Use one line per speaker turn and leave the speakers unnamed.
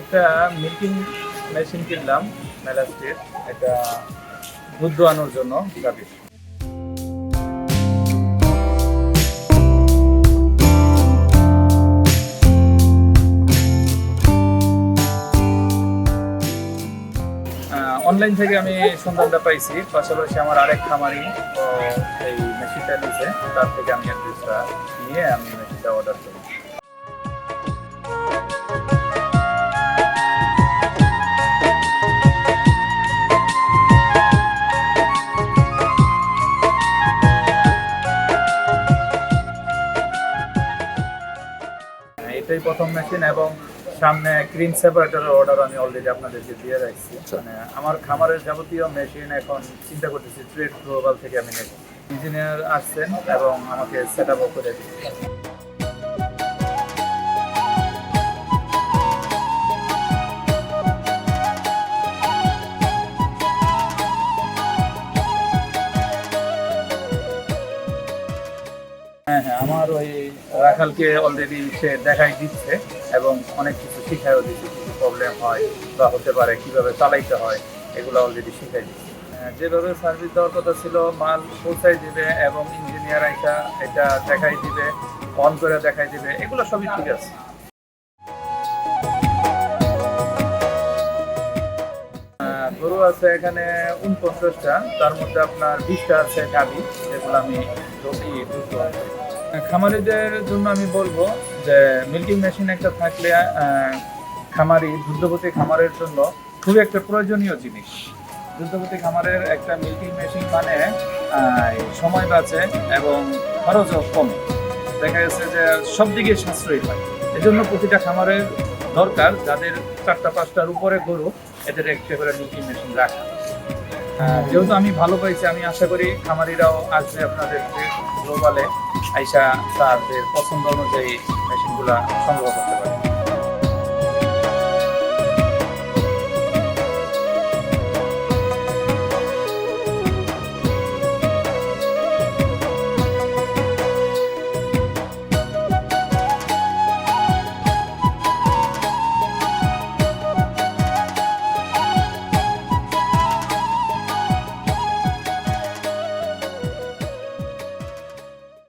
একটা milking machine কিনলাম মেলাস্টির একটা দুধ আনোর জন্য গাভীর অনলাইন থেকে আমি সন্ধানটা পাইছি, পাশাপাশি আমার আরেক খামারি এই মেশিনটা নিয়েছে তার থেকে আমি অ্যাড্রেসটা নিয়ে আমি মেশিনটা অর্ডার করি। এটাই প্রথম মেশিন এবং সামনে ক্রিম সেপারেটরের অর্ডার আমি অলরেডি আপনাদেরকে দিয়ে রাখছি।
আচ্ছা।
মানে আমার খামারের যাবতীয় মেশিন এখন চিন্তা করতেছি ট্রেড গ্লোবাল থেকে আমি নেব। ইঞ্জিনিয়ার আসছেন এবং আমাকে সেট আপ করে দিচ্ছেন। হ্যাঁ হ্যাঁ আমার ওই রাখালকে অলরেডি সে দেখাই দিচ্ছে এবং অনেক কিছু শিখাইও দিচ্ছে কিছু প্রবলেম হয় বা হতে পারে কীভাবে চালাইতে হয় এগুলো অলরেডি শিখাই দিচ্ছে হ্যাঁ, যেভাবে সার্ভিস দেওয়ার কথা ছিল মাল পৌঁছাই দিবে এবং ইঞ্জিনিয়ার এটা এটা দেখাই দিবে অন করে দেখাই দিবে এগুলো সবই ঠিক আছে গরু আছে এখানে উনপঞ্চাশটা তার মধ্যে আপনার বিশটা আছে গাভি যেগুলো আমি দোয়াই করি। খামারিদের জন্য আমি বলব যে মিল্কিং মেশিন একটা থাকলে খামারি দুগ্ধবতী খামারের জন্য খুবই একটা প্রয়োজনীয় জিনিস। দুগ্ধবতী খামারের একটা মিল্কিং মেশিন মানে সময় বাঁচে এবং খরচও কমে। দেখা যাচ্ছে যে সব দিকে সাশ্রয়ী হয়। এজন্য প্রতিটা খামারের দরকার যাদের চারটা, পাঁচটার উপরে গরু, এদের একটা করে মিল্কিং মেশিন রাখা। যেহেতু আমি ভালো পাইছি, আমি আশা করি খামারিরাও আসবে আপনাদের গ্লোবালে আইসা তাদের পছন্দ অনুযায়ী মেশিনগুলা সংগ্রহ করতে পারবে।